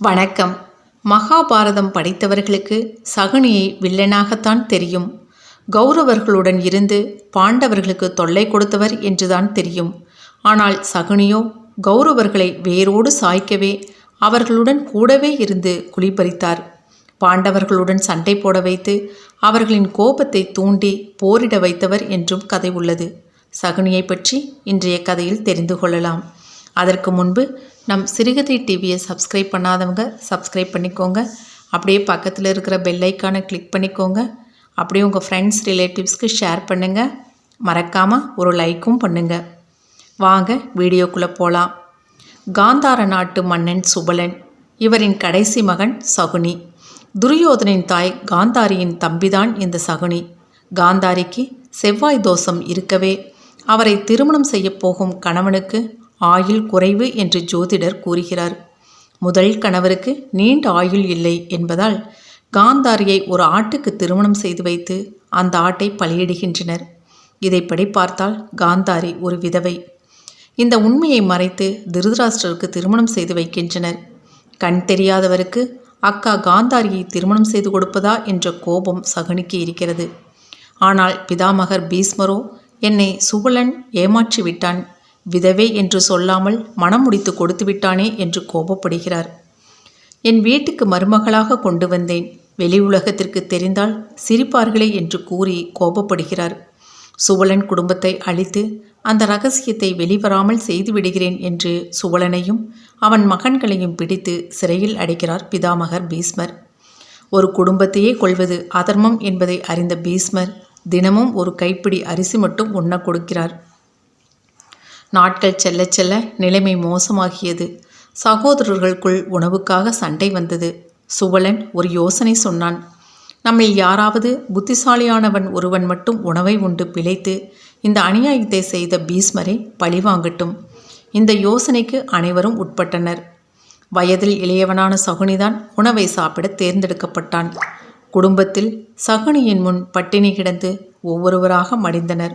வணக்கம். மகாபாரதம் படித்தவர்களுக்கு சகுனியை வில்லனாகத்தான் தெரியும். கௌரவர்களுடன் இருந்து பாண்டவர்களுக்கு தொல்லை கொடுத்தவர் என்றுதான் தெரியும். ஆனால் சகுனியோ கௌரவர்களை வேரோடு சாய்க்கவே அவர்களுடன் கூடவே இருந்து குளிபறித்தார் பாண்டவர்களுடன் சண்டை போட வைத்து அவர்களின் கோபத்தை தூண்டி போரிட வைத்தவர் என்றும் கதை உள்ளது. சகுனியை பற்றி இன்றைய கதையில் தெரிந்து கொள்ளலாம். அதற்கு முன்பு நம் சிறுகதை டிவியை சப்ஸ்கிரைப் பண்ணாதவங்க சப்ஸ்கிரைப் பண்ணிக்கோங்க. அப்படியே பக்கத்தில் இருக்கிற பெல்லைக்கானை கிளிக் பண்ணிக்கோங்க. அப்படியே உங்கள் ஃப்ரெண்ட்ஸ் ரிலேட்டிவ்ஸ்க்கு ஷேர் பண்ணுங்கள் மறக்காமல் ஒரு லைக்கும் பண்ணுங்கள் வாங்க வீடியோக்குள்ளே போகலாம் காந்தார நாட்டு மன்னன் சுபலன் இவரின் கடைசி மகன் சகுனி. துரியோதனின் தாய் காந்தாரியின் தம்பிதான் இந்த சகுனி. காந்தாரிக்கு செவ்வாய் தோஷம் இருக்கவே அவரை திருமணம் செய்யப் போகும் கணவனுக்கு ஆயுள் குறைவு என்று ஜோதிடர் கூறுகிறார். முதல் கணவருக்கு நீண்ட ஆயுள் இல்லை என்பதால் காந்தாரியை ஒரு ஆட்டுக்கு திருமணம் செய்து வைத்து அந்த ஆட்டை பலியிடுகின்றனர். இதைப்படி பார்த்தால் காந்தாரி ஒரு விதவை. இந்த உண்மையை மறைத்து திருதராஷ்டருக்கு திருமணம் செய்து வைக்கின்றனர். கண் தெரியாதவருக்கு அக்கா காந்தாரியை திருமணம் செய்து கொடுப்பதா என்ற கோபம் சகுனிக்கு இருக்கிறது. ஆனால் பிதாமகர் பீஸ்மரோ என்னை சுபலன் ஏமாற்றி விட்டான் விதவை என்று சொல்லாமல் மனம் முடித்து கொடுத்து விட்டானே என்று கோபப்படுகிறார். என் வீட்டுக்கு மருமகளாக கொண்டு வந்தேன். வெளி உலகத்திற்கு தெரிந்தால் சிரிப்பார்களே என்று கூறி கோபப்படுகிறார். சுவலன் குடும்பத்தை அழித்து அந்த ரகசியத்தை வெளிவராமல் செய்து விடுகிறேன் என்று சுவலனையும் அவன் மகன்களையும் பிடித்து சிறையில் அடைக்கிறார் பிதாமகர் பீஸ்மர் ஒரு குடும்பத்தையே கொள்வது அதர்மம் என்பதை அறிந்த பீஸ்மர் தினமும் ஒரு கைப்பிடி அரிசி மட்டும் உண்ண கொடுக்கிறார். நாட்கள் செல்ல செல்ல நிலைமை மோசமாகியது. சகோதரர்களுக்குள் உணவுக்காக சண்டை வந்தது. சுவலன் ஒரு யோசனை சொன்னான். நம்மில் யாராவது புத்திசாலியானவன் ஒருவன் மட்டும் உணவை உண்டு பிழைத்து இந்த அநியாயத்தை செய்த பீஸ்மரை பழிவாங்கட்டும் இந்த யோசனைக்கு அனைவரும் உட்பட்டனர். வயதில் இளையவனான சகுனிதான் உணவை சாப்பிட தேர்ந்தெடுக்கப்பட்டான். குடும்பத்தில் சகுனியின் முன் பட்டினி கிடந்து ஒவ்வொருவராக மடிந்தனர்.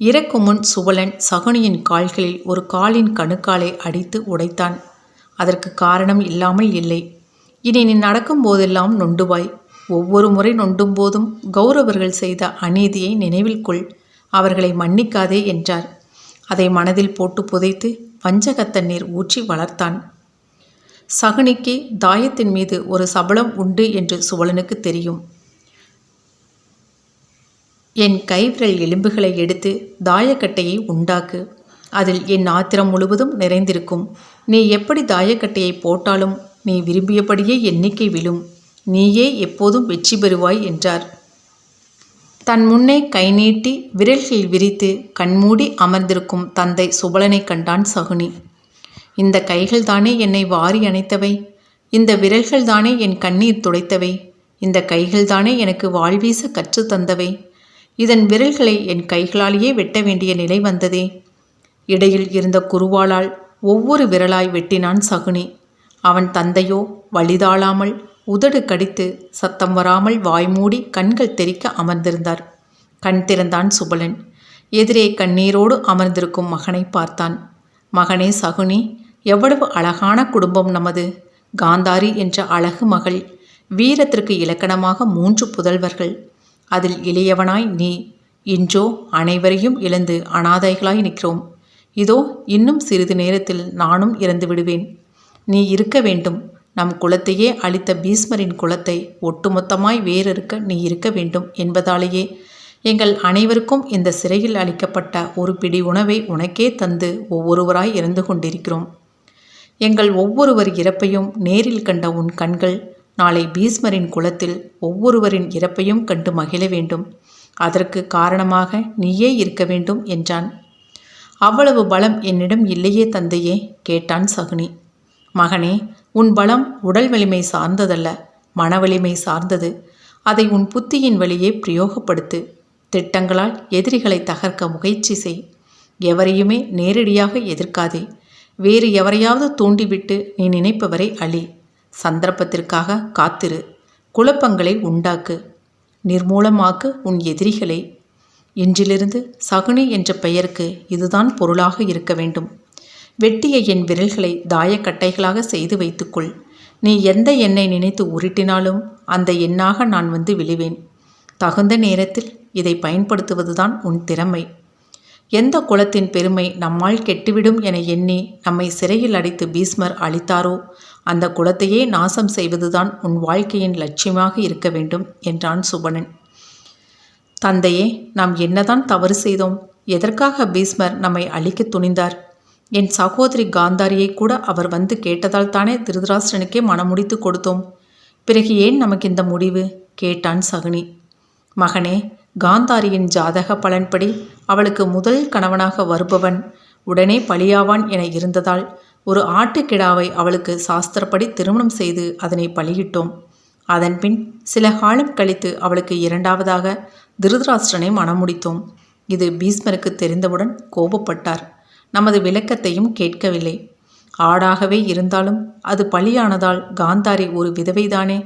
இறக்கும் முன் சுவலன் சகுனியின் கால்களில் ஒரு காலின் கணுக்காலை அடித்து உடைத்தான். அதற்கு காரணம் இல்லாமல் இல்லை. இனி நீ நடக்கும் போதெல்லாம் நொண்டுவாய். ஒவ்வொரு முறை நொண்டும் போதும் கௌரவர்கள் செய்த அநீதியை நினைவில் கொள். அவர்களை மன்னிக்காதே என்றார். அதை மனதில் போட்டு புதைத்து வஞ்சகத்தண்ணீர் ஊற்றி வளர்த்தான். சகுனிக்கு தாயத்தின் மீது ஒரு சபலம் உண்டு என்று சுவலனுக்கு தெரியும். என் கைவிரல் எலும்புகளை எடுத்து தாயக்கட்டையை உண்டாக்கு. அதில் என் ஆத்திரம் முழுவதும் நிறைந்திருக்கும். நீ எப்படி தாயக்கட்டையை போட்டாலும் நீ விரும்பியபடியே எண்ணிக்கை விழும். நீயே எப்போதும் வெற்றி பெறுவாய் என்றார். தன் முன்னே கை நீட்டி விரல்கள் விரித்து கண்மூடி அமர்ந்திருக்கும் தந்தை சுபலனை கண்டான் சகுனி. இந்த கைகள் தானே என்னை வாரி அணைத்தவை? இந்த விரல்கள் தானே என் கண்ணீர் துடைத்தவை? இந்த கைகள் தானே எனக்கு வாழ்வீச கற்று தந்தவை? இதன் விரல்களை என் கைகளாலேயே வெட்ட வேண்டிய நிலை வந்ததே. இடையில் இருந்த குருவாளால் ஒவ்வொரு விரலாய் வெட்டினான் சகுனி. அவன் தந்தையோ வழிதாளாமல் உதடு கடித்து சத்தம் வராமல் வாய்மூடி கண்கள் தெரிக்க அமர்ந்திருந்தார். கண் திறந்தான் சுபலன். எதிரே கண்ணீரோடு அமர்ந்திருக்கும் மகனை பார்த்தான். மகனே சகுனி எவ்வளவு அழகான குடும்பம் நமது. காந்தாரி என்ற அழகு மகள் வீரத்திற்கு இலக்கணமாக மூன்று புதல்வர்கள். அதில் இளையவனாய் நீ. இன்றோ அனைவரையும் இழந்து அனாதைகளாய் நிற்கிறோம். இதோ இன்னும் சிறிது நேரத்தில் நானும் இறந்து விடுவேன். நீ இருக்க வேண்டும். நம் குலத்தையே அளித்த பீஸ்மரின் குலத்தை ஒட்டுமொத்தமாய் வேறறுக்க நீ இருக்க வேண்டும் என்பதாலேயே எங்கள் அனைவருக்கும் இந்த சிறையில் அளிக்கப்பட்ட ஒரு பிடி உணவை உனக்கே தந்து ஒவ்வொருவராய் இறந்து கொண்டிருக்கிறோம். எங்கள் ஒவ்வொருவர் இறப்பையும் நேரில் கண்ட உன் கண்கள் நாளை பீஸ்மரின் குலத்தில் ஒவ்வொருவரின் இறப்பையும் கண்டு மகிழ வேண்டும். அதற்கு காரணமாக நீயே இருக்க வேண்டும் என்றான். அவ்வளவு பலம் என்னிடம் இல்லையே தந்தையே கேட்டான் சகுனி. மகனே உன் பலம் உடல் வலிமை சார்ந்ததல்ல மன வலிமை சார்ந்தது. அதை உன் புத்தியின் வழியே பிரயோகப்படுத்து. திட்டங்களால் எதிரிகளை தகர்க்க முயற்சி செய். எவரையுமே நேரடியாக எதிர்க்காதே. வேறு எவரையாவது தூண்டிவிட்டு நீ நினைப்பவரை அழி. சந்தர்ப்பத்திற்காக காத்திரு. குழப்பங்களை உண்டாக்கு. நிர்மூலமாக்கு உன் எதிரிகளை. இன்றிலிருந்து சகுனி என்ற பெயருக்கு இதுதான் பொருளாக இருக்க வேண்டும். வெட்டிய என் விரல்களை தாயக்கட்டைகளாக செய்து வைத்துக்கொள். நீ எந்த எண்ணை நினைத்து உருட்டினாலும் அந்த எண்ணாக நான் வந்து விழுவேன். தகுந்த நேரத்தில் இதை பயன்படுத்துவதுதான் உன் திறமை. எந்த குலத்தின் பெருமை நம்மால் கெட்டுவிடும் என எண்ணி நம்மை சிறையில் அடைத்து பீஸ்மர் அளித்தாரோ அந்த குலத்தையே நாசம் செய்வதுதான் உன் வாழ்க்கையின் லட்சியமாக இருக்க வேண்டும் என்றான் சுபனன். தந்தையே நாம் என்னதான் தவறு செய்தோம்? எதற்காக பீஸ்மர் நம்மை அழிக்க துணிந்தார்? என் சகோதரி காந்தாரியை கூட அவர் வந்து கேட்டதால் தானே திருதராஷ்டிரனுக்கே மனமுடித்து கொடுத்தோம். பிறகு ஏன் நமக்கு இந்த முடிவு? கேட்டான் சகுனி. மகனே காந்தாரியின் ஜாதக பலன்படி அவளுக்கு முதல் கணவனாக வருபவன் உடனே பலியாவான் என இருந்ததால் ஒரு ஆட்டுக்கிடாவை அவளுக்கு சாஸ்திரப்படி திருமணம் செய்து அதனை பலியிட்டோம் அதன்பின் சில காலம் கழித்து அவளுக்கு இரண்டாவதாக திருதராஷ்டிரனை மணமுடித்தோம். இது பீஸ்மருக்கு தெரிந்தவுடன் கோபப்பட்டார். நமது விளக்கத்தையும் கேட்கவில்லை. ஆடாகவே இருந்தாலும் அது பலியானதால் காந்தாரி ஒரு விதவைதானே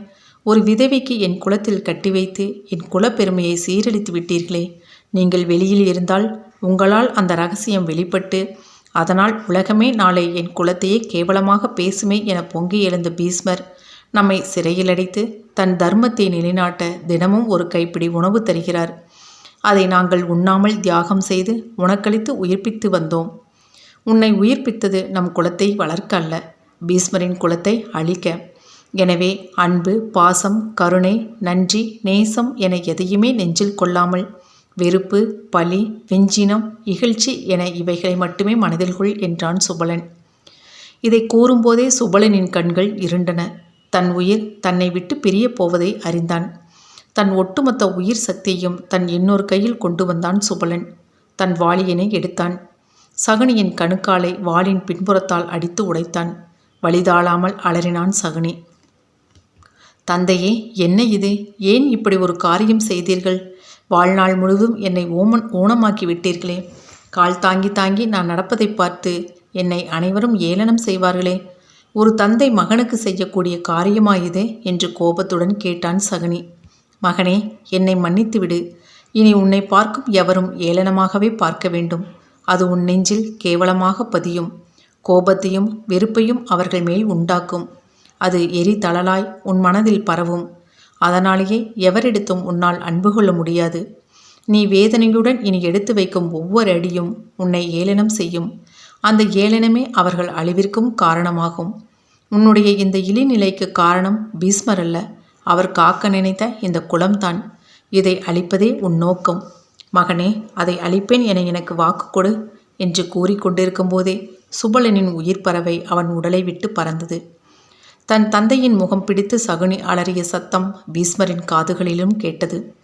ஒரு விதவைக்கு என் குலத்தில் கட்டி வைத்து என் குலப்பெருமையை சீரழித்து விட்டீர்களே. நீங்கள் வெளியில் இருந்தால் உங்களால் அந்த ரகசியம் வெளிப்பட்டு அதனால் உலகமே நாளை என் குலத்தையே கேவலமாக பேசுமே என பொங்கி எழுந்த பீஸ்மர் நம்மை சிறையில் அடைத்து தன் தர்மத்தை நிலைநாட்ட தினமும் ஒரு கைப்பிடி உணவு தருகிறார். அதை நாங்கள் உண்ணாமல் தியாகம் செய்து உனக்களித்து உயிர்ப்பித்து வந்தோம். உன்னை உயிர்ப்பித்தது நம் குலத்தை வளர்க்க அல்ல பீஸ்மரின் குலத்தை அழிக்க. எனவே அன்பு பாசம் கருணை நன்றி நேசம் என எதையுமே நெஞ்சில் கொள்ளாமல் வெறுப்பு பலி வெஞ்சினம் இகழ்ச்சி என இவைகளை மட்டுமே மனதில் கொள் என்றான் சுபலன். இதை கூறும்போதே சுபலனின் கண்கள் இருண்டன. தன் உயிர் தன்னை விட்டு பிரியப் போவதை அறிந்தான். தன் ஒட்டுமொத்த உயிர் சக்தியையும் தன் இன்னொரு கையில் கொண்டு வந்தான் சுபலன். தன் வாளியனை எடுத்தான். சகுனியின் கணுக்காலை வாளின் பின்புறத்தால் அடித்து உடைத்தான். வழிதாளாமல் அலறினான் சகுனி. தந்தையே என்ன இது? ஏன் இப்படி ஒரு காரியம் செய்தீர்கள்? வாழ்நாள் முழுவதும் என்னை ஓமன் ஊனமாக்கி விட்டீர்களே கால் தாங்கி தாங்கி நான் நடப்பதை பார்த்து என்னை அனைவரும் ஏளனம் செய்வார்களே. ஒரு தந்தை மகனுக்கு செய்யக்கூடிய காரியமாயுதே என்று கோபத்துடன் கேட்டான் சகுனி. மகனே என்னை மன்னித்துவிடு. இனி உன்னை பார்க்கும் எவரும் ஏளனமாகவே பார்க்க வேண்டும். அது உன் நெஞ்சில் கேவலமாக பதியும். கோபத்தையும் வெறுப்பையும் அவர்கள் மேல் உண்டாக்கும். அது எரி தளலாய் உன் மனதில் பரவும். அதனாலேயே எவரிடத்தும் உன்னால் அன்பு கொள்ள முடியாது. நீ வேதனையுடன் இனி எடுத்து வைக்கும் ஒவ்வொரு அடியும் உன்னை ஏளனம் செய்யும். அந்த ஏளனமே அவர்கள் அழிவிற்கும் காரணமாகும். உன்னுடைய இந்த இழிநிலைக்கு காரணம் பீஸ்மர் அல்ல. அவர் காக்க நினைத்த இந்த குளம்தான் இதை அழிப்பதே உன் நோக்கம். மகனே அதை அழிப்பேன் என எனக்கு வாக்கு கொடு என்று கூறிக்கொண்டிருக்கும் போதே சுபலனின் உயிர் பறவை அவன் உடலை விட்டு பறந்தது. தன் தந்தையின் முகம் பிடித்து சகுனி அலறிய சத்தம் பீஸ்மரின் காதுகளிலும் கேட்டது.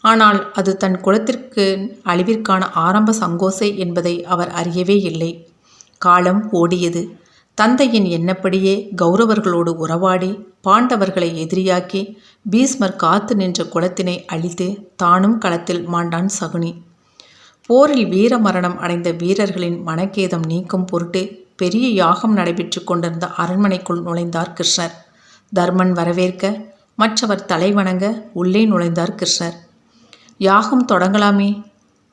ஆனால் அது தன் குலத்திற்கு அழிவிற்கான ஆரம்ப சங்கோசை என்பதை அவர் அறியவே இல்லை. காலம் ஓடியது. தந்தையின் எண்ணப்படியே கௌரவர்களோடு உறவாடி பாண்டவர்களை எதிரியாக்கி பீஸ்மர் காத்து நின்ற குலத்தினை அழித்து தானும் களத்தில் மாண்டான் சகுனி. போரில் வீர மரணம் அடைந்த வீரர்களின் மனக்கேதம் நீக்கும் பொருட்டு பெரிய யாகம் நடைபெற்று கொண்டிருந்த அரண்மனைக்குள் நுழைந்தார் கிருஷ்ணர். தர்மன் வரவேற்க மற்றவர் தலை வணங்க உள்ளே நுழைந்தார் கிருஷ்ணர். யாகம் தொடங்கலாமே.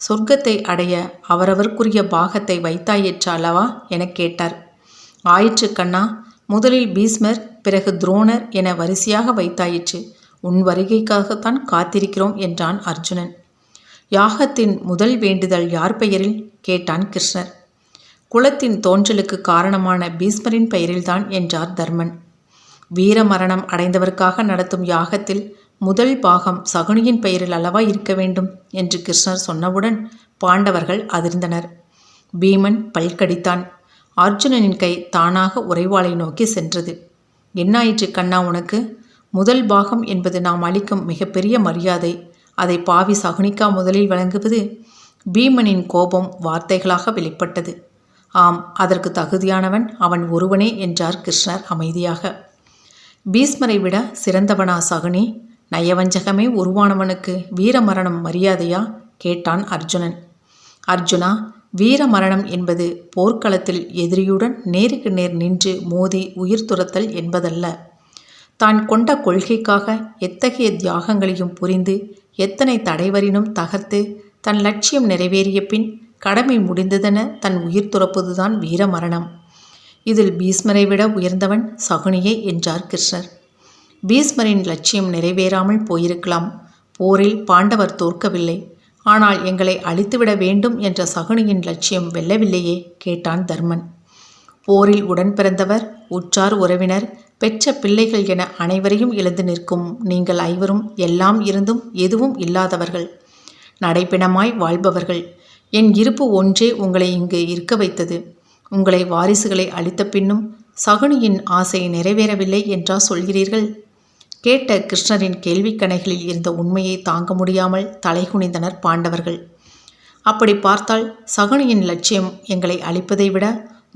சொர்க்கத்தை அடைய அவரவர்க்குரிய பாகத்தை வைத்தாயிற்று அல்லவா? எனக் கேட்டார். ஆயிற்று கண்ணா முதலில் பீஸ்மர் பிறகு துரோணர் என வரிசையாக வைத்தாயிற்று உன் வருகைக்காகத்தான் காத்திருக்கிறோம் என்றான் அர்ஜுனன். யாகத்தின் முதல் வேண்டுதல் யார் பெயரில்? கேட்டான் கிருஷ்ணர். குலத்தின் தோன்றலுக்கு காரணமான பீஸ்மரின் பெயரில்தான் என்றார் தர்மன். வீர மரணம் அடைந்தவர்க்காக நடத்தும் யாகத்தில் முதல் பாகம் சகுனியின் பெயரில் அல்லவா இருக்க வேண்டும் என்று கிருஷ்ணர் சொன்னவுடன் பாண்டவர்கள் அதிர்ந்தனர். பீமன் பல்கடித்தான். அர்ஜுனனின் கை தானாக உறைவாளை நோக்கி சென்றது. என்னாயிற்று கண்ணா உனக்கு? முதல் பாகம் என்பது நாம் அளிக்கும் மிகப்பெரிய மரியாதை. அதை பாவி சகுனிக்கா முதலில் வழங்குவது? பீமனின் கோபம் வார்த்தைகளாக வெளிப்பட்டது. ஆம் அதற்கு தகுதியானவன் அவன் ஒருவனே என்றார் கிருஷ்ணர் அமைதியாக. பீஸ்மரை விட சிறந்தவனா சகுனி? நயவஞ்சகமே உருவானவனுக்கு வீரமரணம் மரியாதையா? கேட்டான் அர்ஜுனன். அர்ஜுனா வீரமரணம் என்பது போர்க்களத்தில் எதிரியுடன் நேருக்கு நேர் நின்று மோதி உயிர் துரத்தல் என்பதல்ல. தான் கொண்ட கொள்கைக்காக எத்தகைய தியாகங்களையும் புரிந்து எத்தனை தடைவரினும் தகர்த்து தன் லட்சியம் நிறைவேறிய பின் கடமை முடிந்ததென தன் உயிர் துறப்பதுதான் வீர மரணம். இதில் பீஸ்மரை விட உயர்ந்தவன் சகுனியே என்றார் கிருஷ்ணர். பீஸ்மரின் லட்சியம் நிறைவேறாமல் போயிருக்கலாம். போரில் பாண்டவர் தோற்கவில்லை. ஆனால் எங்களை அழித்துவிட வேண்டும் என்ற சகுனியின் லட்சியம் வெல்லவில்லையே கேட்டான் தர்மன். போரில் உடன் பிறந்தவர் உற்றார் உறவினர் பெற்ற பிள்ளைகள் என அனைவரையும் இழந்து நிற்கும் நீங்கள் ஐவரும் எல்லாம் இருந்தும் எதுவும் இல்லாதவர்கள். நடைப்பிணமாய் வாழ்பவர்கள். என் இருப்பு ஒன்றே உங்களை இங்கு இருக்க வைத்தது. உங்களை வாரிசுகளை அளித்த பின்னும் சகுனியின் ஆசை நிறைவேறவில்லை என்றா சொல்கிறீர்கள்? கேட்ட கிருஷ்ணரின் கேள்விக்கணைகளில் இருந்த உண்மையை தாங்க முடியாமல் தலைகுனிந்தனர் பாண்டவர்கள். அப்படி பார்த்தால் சகுனியின் லட்சியம் எங்களை அழிப்பதை விட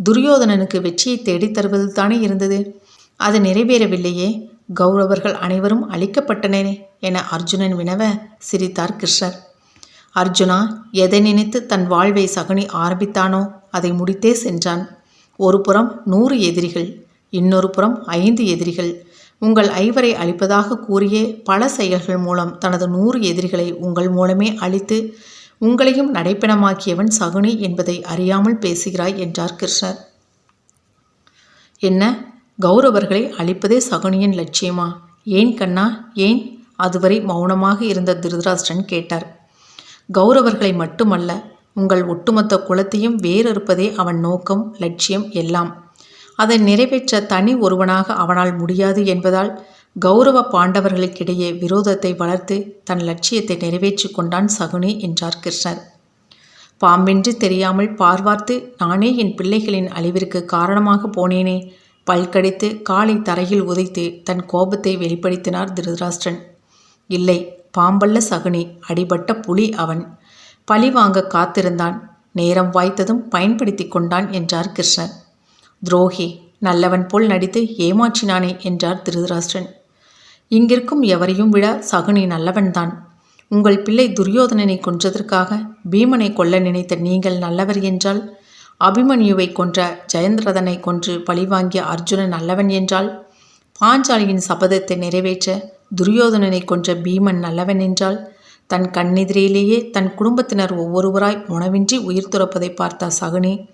துரியோதனனுக்கு வெற்றியை தேடித் தருவது தானே இருந்தது? அது நிறைவேறவில்லையே கௌரவர்கள் அனைவரும் அழிக்கப்பட்டனரே என அர்ஜுனன் வினவ சிரித்தார் கிருஷ்ணர். அர்ஜுனா எதை நினைத்து தன் வாழ்வை சகுனி ஆரம்பித்தானோ அதை முடித்தே சென்றான். ஒரு புறம் நூறு எதிரிகள் இன்னொரு புறம் ஐந்து எதிரிகள். உங்கள் ஐவரை அழிப்பதாக கூறியே பல செயல்கள் மூலம் தனது நூறு எதிரிகளை உங்கள் மூலமே அழித்து உங்களையும் நடைப்பிணமாக்கியவன் சகுனி என்பதை அறியாமல் பேசுகிறாய் என்றார் கிருஷ்ணர். என்ன? கௌரவர்களை அழிப்பதே சகுனியின் லட்சியமா? ஏன் கண்ணா? ஏன்? அதுவரை மௌனமாக இருந்த திருதராஷ்டிரன் கேட்டார். கௌரவர்களை மட்டுமல்ல உங்கள் ஒட்டுமொத்த குலத்தையும் வேறறுப்பதே அவன் நோக்கம் லட்சியம் எல்லாம். அதை நிறைவேற்ற தனி ஒருவனாக அவனால் முடியாது என்பதால் கௌரவ பாண்டவர்களுக்கிடையே விரோதத்தை வளர்த்து தன் லட்சியத்தை நிறைவேற்றி கொண்டான் சகுனி என்றார் கிருஷ்ணர். பாம்பென்று தெரியாமல் பார்வார்த்து நானே என் பிள்ளைகளின் அழிவிற்கு காரணமாக போனேனே. பல்கடித்து காலை தரையில் உதைத்து தன் கோபத்தை வெளிப்படுத்தினார் திருதராஷ்டிரன். இல்லை பாம்பல்ல சகுனி அடிபட்ட புலி அவன். பழி வாங்க காத்திருந்தான். நேரம் வாய்த்ததும் பயன்படுத்தி கொண்டான் என்றார் கிருஷ்ணன். துரோகி நல்லவன் போல் நடித்து ஏமாற்றினானே என்றார் திருதராஷ்டிரன். இங்கிருக்கும் எவரையும் விட சகுனி நல்லவன்தான். உங்கள் பிள்ளை துரியோதனனை கொன்றதற்காக பீமனை கொல்ல நினைத்த நீங்கள் நல்லவர் என்றால் அபிமன்யுவை கொன்ற ஜெயந்திரதனை கொன்று பழிவாங்கிய அர்ஜுனன் நல்லவன் என்றால் பாஞ்சாலியின் சபதத்தை நிறைவேற்ற துரியோதனனை கொன்ற பீமன் நல்லவன் என்றால் தன் கண்ணெதிரியிலேயே தன் குடும்பத்தினர் ஒவ்வொருவராய் உணவின்றி உயிர் துறப்பதை பார்த்த சகுனி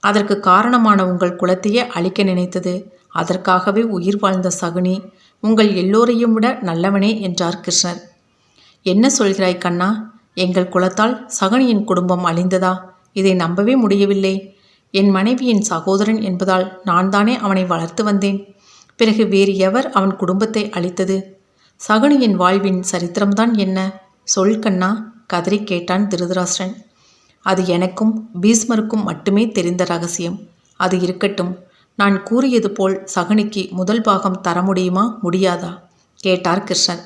அதற்கு காரணமான உங்கள் குலத்தையே அழிக்க நினைத்தது. அதற்காகவே உயிர் வாழ்ந்த சகுனி உங்கள் எல்லோரையும் விட நல்லவனே என்றார் கிருஷ்ணர். என்ன சொல்கிறாய் கண்ணா? எங்கள் குலத்தால் சகுனியின் குடும்பம் அழிந்ததா? இதை நம்பவே முடியவில்லை. என் மனைவியின் சகோதரன் என்பதால் நான் தானே அவனை வளர்த்து வந்தேன். பிறகு வேறு எவர் அவன் குடும்பத்தை அழித்தது? சகுனியின் வாழ்வின் சரித்திரம்தான் என்ன? சொல் கண்ணா கதறி கேட்டான் திருதராஷ்டிரன். அது எனக்கும் பீஸ்மருக்கும் மட்டுமே தெரிந்த ரகசியம். அது இருக்கட்டும். நான் கூறியது போல் சகுனிக்கு முதல் பாகம் தர முடியுமா? முடியாதா? கேட்டார் கிருஷ்ணன்.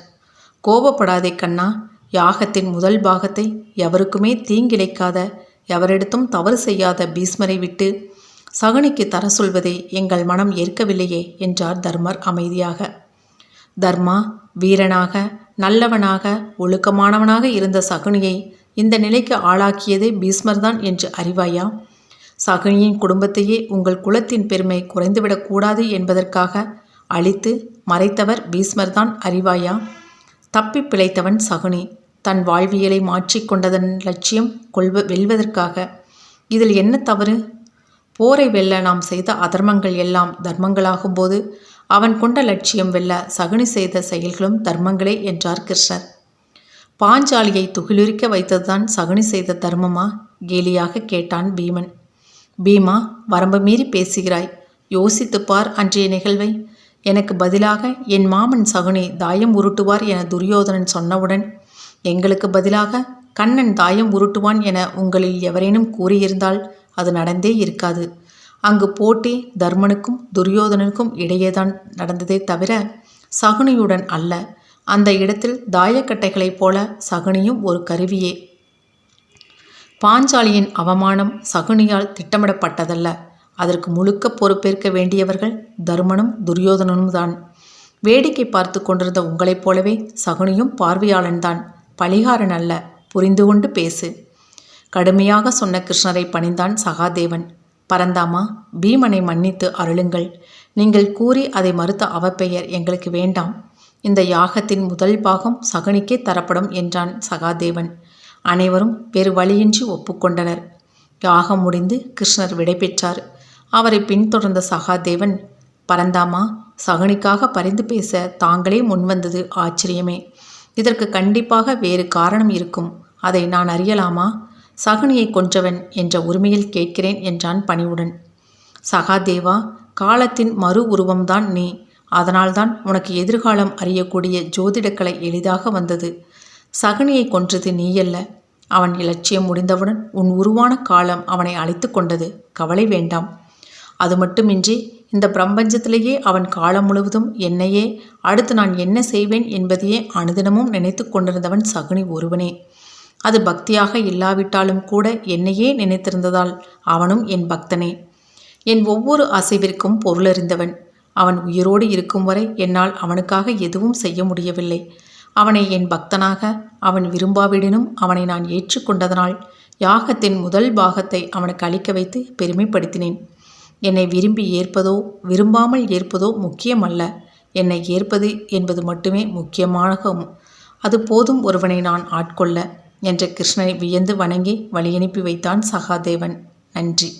கோபப்படாதே கண்ணா. யாகத்தின் முதல் பாகத்தை எவருக்குமே தீங்கிழைக்காத எவரிடத்தும் தவறு செய்யாத பீஸ்மரை விட்டு சகுனிக்கு தர சொல்வதை எங்கள் மனம் ஏற்கவில்லையே என்றார் தர்மர் அமைதியாக. தர்மா வீரனாக நல்லவனாக ஒழுக்கமானவனாக இருந்த சகுனியை இந்த நிலைக்கு ஆளாக்கியதே பீஸ்மர்தான் என்று அறிவாயா? சகுனியின் குடும்பத்தையே உங்கள் குலத்தின் பெருமை குறைந்துவிடக்கூடாது என்பதற்காக அழித்து மறைத்தவர் பீஸ்மர்தான் அறிவாயா? தப்பி பிழைத்தவன் சகுனி தன் வாழ்வியலை மாற்றிக்கொண்டதன் லட்சியம் கொள்வ வெல்வதற்காக. இதில் என்ன தவறு? போரை வெல்ல நாம் செய்த அதர்மங்கள் எல்லாம் தர்மங்களாகும்போது அவன் கொண்ட லட்சியம் வெல்ல சகுனி செய்த செயல்களும் தர்மங்களே என்றார் கிருஷ்ணர். பாஞ்சாலியை துகிலுரிக்க வைத்ததுதான் சகுனி செய்த தர்மமா? கேலியாக கேட்டான் பீமன். பீமா வரம்பு மீறி பேசுகிறாய். யோசித்துப் பார் அன்றைய நிகழ்வை. எனக்கு பதிலாக என் மாமன் சகுனி தாயம் உருட்டுவார் என துரியோதனன் சொன்னவுடன் எங்களுக்கு பதிலாக கண்ணன் தாயம் உருட்டுவான் என உங்களில் எவரேனும் கூறியிருந்தால் அது நடந்தே இருக்காது. அங்கு போட்டி தர்மனுக்கும் துரியோதனனுக்கும் இடையேதான் நடந்ததே தவிர சகுனியுடன் அல்ல. அந்த இடத்தில் தாயக்கட்டைகளைப் போல சகுனியும் ஒரு கருவியே. பாஞ்சாலியின் அவமானம் சகுனியால் திட்டமிடப்பட்டதல்ல. அதற்கு முழுக்க பொறுப்பேற்க வேண்டியவர்கள் தருமனும் துரியோதனனும் தான் வேடிக்கை பார்த்து கொண்டிருந்த உங்களைப் போலவே சகுனியும் பார்வையாளன்தான். பழிகாரன் அல்ல புரிந்து கொண்டு பேசு. கடுமையாக சொன்ன கிருஷ்ணரை பணிந்தான் சகாதேவன். பரந்தாமா பீமனை மன்னித்து அருளுங்கள். நீங்கள் கூறி அதை மறுத்த அவப்பெயர் எங்களுக்கு வேண்டாம். இந்த யாகத்தின் முதல் பாகம் சகுனிக்கே தரப்படும் என்றான் சகாதேவன். அனைவரும் வேறு வழியின்றி ஒப்புக்கொண்டனர். யாகம் முடிந்து கிருஷ்ணர் விடைபெற்றார் அவரை பின்தொடர்ந்த சகாதேவன் பரந்தாமா சகுனிக்காக பரிந்து பேச தாங்களே முன்வந்தது ஆச்சரியமே. இதற்கு கண்டிப்பாக வேறு காரணம் இருக்கும். அதை நான் அறியலாமா? சகுனியை கொன்றவன் என்ற உரிமையில் கேட்கிறேன் என்றான் பணிவுடன். சகாதேவா காலத்தின் மறு உருவம்தான் நீ. அதனால்தான் உனக்கு எதிர்காலம் அறியக்கூடிய ஜோதிடக்கலை எளிதாக வந்தது. சகுனியை கொன்றது நீயல்ல. அவன் இலட்சியம் முடிந்தவுடன் உன் உருவான காலம் அவனை அழைத்து கொண்டது. கவலை வேண்டாம். அது மட்டுமின்றி இந்த பிரபஞ்சத்திலேயே அவன் காலம் முழுவதும் என்னையே அடுத்து நான் என்ன செய்வேன் என்பதையே அனுதினமும் நினைத்து கொண்டிருந்தவன் சகுனி ஒருவனே. அது பக்தியாக இல்லாவிட்டாலும் கூட என்னையே நினைத்திருந்ததால் அவனும் என் பக்தனே. என் ஒவ்வொரு அசைவிற்கும் பொருளறிந்தவன் அவன் உயிரோடு இருக்கும் வரை என்னால் அவனுக்காக எதுவும் செய்ய முடியவில்லை. அவனை என் பக்தனாக அவன் விரும்பாவிடனும் அவனை நான் ஏற்றுக்கொண்டதனால் யாகத்தின் முதல் பாகத்தை அவனுக்கு அளிக்க வைத்து பெருமைப்படுத்தினேன். என்னை விரும்பி ஏற்பதோ விரும்பாமல் ஏற்பதோ முக்கியமல்ல. என்னை ஏற்பது என்பது மட்டுமே முக்கியமாகும். அது போதும் ஒருவனை நான் ஆட்கொள்ள. என்று கிருஷ்ணனை வியந்து வணங்கி வழியனுப்பி வைத்தான் சகாதேவன். நன்றி.